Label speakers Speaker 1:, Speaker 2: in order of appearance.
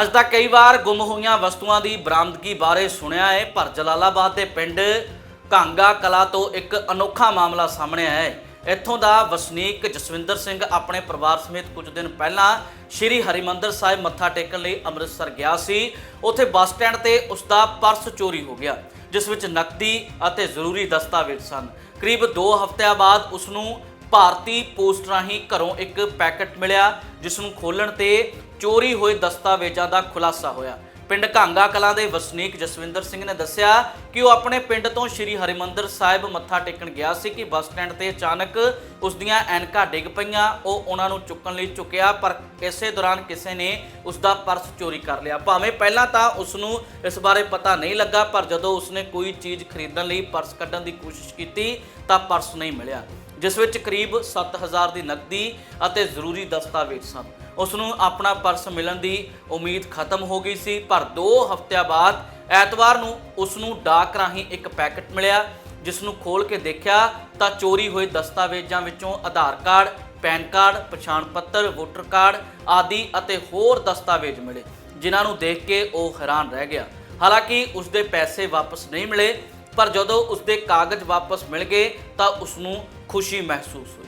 Speaker 1: ਅੱਜ ਤੱਕ ਕਈ ਵਾਰ ਗੁੰਮ ਹੋਈਆਂ ਵਸਤੂਆਂ ਦੀ ਬਰਾਮਦਗੀ ਬਾਰੇ ਸੁਣਿਆ ਹੈ ਪਰ ਜਲਾਲਾਬਾਦ ਦੇ ਪਿੰਡ ਕਾਂਗਾ ਕਲਾ ਤੋਂ ਇੱਕ ਅਨੋਖਾ ਮਾਮਲਾ ਸਾਹਮਣੇ ਆਇਆ ਹੈ ਇੱਥੋਂ ਦਾ ਵਸਨੀਕ ਜਸਵਿੰਦਰ ਸਿੰਘ ਆਪਣੇ ਪਰਿਵਾਰ ਸਮੇਤ ਕੁਝ ਦਿਨ ਪਹਿਲਾਂ ਸ਼੍ਰੀ ਹਰਿਮੰਦਰ ਸਾਹਿਬ ਮੱਥਾ ਟੇਕਣ ਲਈ ਅੰਮ੍ਰਿਤਸਰ ਗਿਆ ਸੀ। ਉੱਥੇ ਬੱਸ ਸਟੈਂਡ ਤੇ ਉਸ ਦਾ ਪਰਸ ਚੋਰੀ ਹੋ ਗਿਆ, ਜਿਸ ਵਿੱਚ ਨਕਦੀ ਅਤੇ ਜ਼ਰੂਰੀ ਦਸਤਾਵੇਜ਼ ਸਨ। ਕਰੀਬ 2 ਹਫ਼ਤਿਆਂ ਬਾਅਦ ਉਸ ਨੂੰ ਭਾਰਤੀ ਪੋਸਟ ਰਾਹੀਂ ਘਰੋਂ ਇੱਕ ਪੈਕਟ ਮਿਲਿਆ, ਜਿਸ ਨੂੰ ਖੋਲਣ ਤੇ ਚੋਰੀ ਹੋਏ ਦਸਤਾਵੇਜ਼ਾਂ ਦਾ ਖੁਲਾਸਾ ਹੋਇਆ। ਪਿੰਡ ਕਾਂਗਾ ਕਲਾਂ ਦੇ ਵਸਨੀਕ ਜਸਵਿੰਦਰ ਸਿੰਘ ਨੇ ਦੱਸਿਆ ਕਿ ਉਹ ਆਪਣੇ ਪਿੰਡ ਤੋਂ ਸ਼੍ਰੀ ਹਰਿਮੰਦਰ ਸਾਹਿਬ ਮੱਥਾ ਟੇਕਣ ਗਿਆ ਸੀ ਕਿ ਬੱਸ ਸਟੈਂਡ ਤੇ ਅਚਾਨਕ ਉਸ ਦੀਆਂ ਐਨਕਾਂ ਡਿੱਗ ਪਈਆਂ, ਉਹ ਉਹਨਾਂ ਨੂੰ ਚੁੱਕਣ ਲਈ ਚੁੱਕਿਆ, ਪਰ ਇਸੇ ਦੌਰਾਨ ਕਿਸੇ ਨੇ ਉਸ ਦਾ ਪਰਸ ਚੋਰੀ ਕਰ ਲਿਆ। ਭਾਵੇਂ ਪਹਿਲਾਂ ਤਾਂ ਉਸ ਨੂੰ ਇਸ ਬਾਰੇ ਪਤਾ ਨਹੀਂ ਲੱਗਾ, ਪਰ ਜਦੋਂ ਉਸਨੇ ਕੋਈ ਚੀਜ਼ ਖਰੀਦਣ ਲਈ ਪਰਸ ਕੱਢਣ ਦੀ ਕੋਸ਼ਿਸ਼ ਕੀਤੀ, ਤਾਂ ਪਰਸ ਨਹੀਂ ਮਿਲਿਆ, ਜਿਸ ਵਿੱਚ ਕਰੀਬ 7000 ਦੀ ਨਕਦੀ ਅਤੇ ਜ਼ਰੂਰੀ ਦਸਤਾਵੇਜ਼ ਸਨ। ਉਸ ਨੂੰ ਆਪਣਾ ਪਰਸ ਮਿਲਣ ਦੀ ਉਮੀਦ ਖਤਮ ਹੋ ਗਈ ਸੀ, ਪਰ 2 ਹਫ਼ਤਿਆਂ ਬਾਅਦ ਐਤਵਾਰ ਨੂੰ ਉਸ ਨੂੰ ਡਾਕ ਰਾਹੀਂ ਇੱਕ ਪੈਕੇਟ ਮਿਲਿਆ ਜਿਸ ਨੂੰ ਖੋਲ ਕੇ ਦੇਖਿਆ ਤਾਂ ਚੋਰੀ ਹੋਏ ਦਸਤਾਵੇਜ਼ਾਂ ਵਿੱਚੋਂ ਆਧਾਰ ਕਾਰਡ, ਪੈਨ ਕਾਰਡ, ਪਛਾਣ ਪੱਤਰ, ਵੋਟਰ ਕਾਰਡ ਆਦਿ ਅਤੇ ਹੋਰ ਦਸਤਾਵੇਜ਼ ਮਿਲੇ, ਜਿਨ੍ਹਾਂ ਨੂੰ ਦੇਖ ਕੇ ਉਹ ਹੈਰਾਨ ਰਹਿ ਗਿਆ। ਹਾਲਾਂਕਿ ਉਸ ਦੇ ਪੈਸੇ ਵਾਪਸ ਨਹੀਂ ਮਿਲੇ, ਪਰ ਜਦੋਂ ਉਸ ਦੇ ਕਾਗਜ਼ ਵਾਪਸ ਮਿਲ ਗਏ ਤਾਂ ਉਸ ਨੂੰ ਖੁਸ਼ੀ ਮਹਿਸੂਸ ਹੋਈ।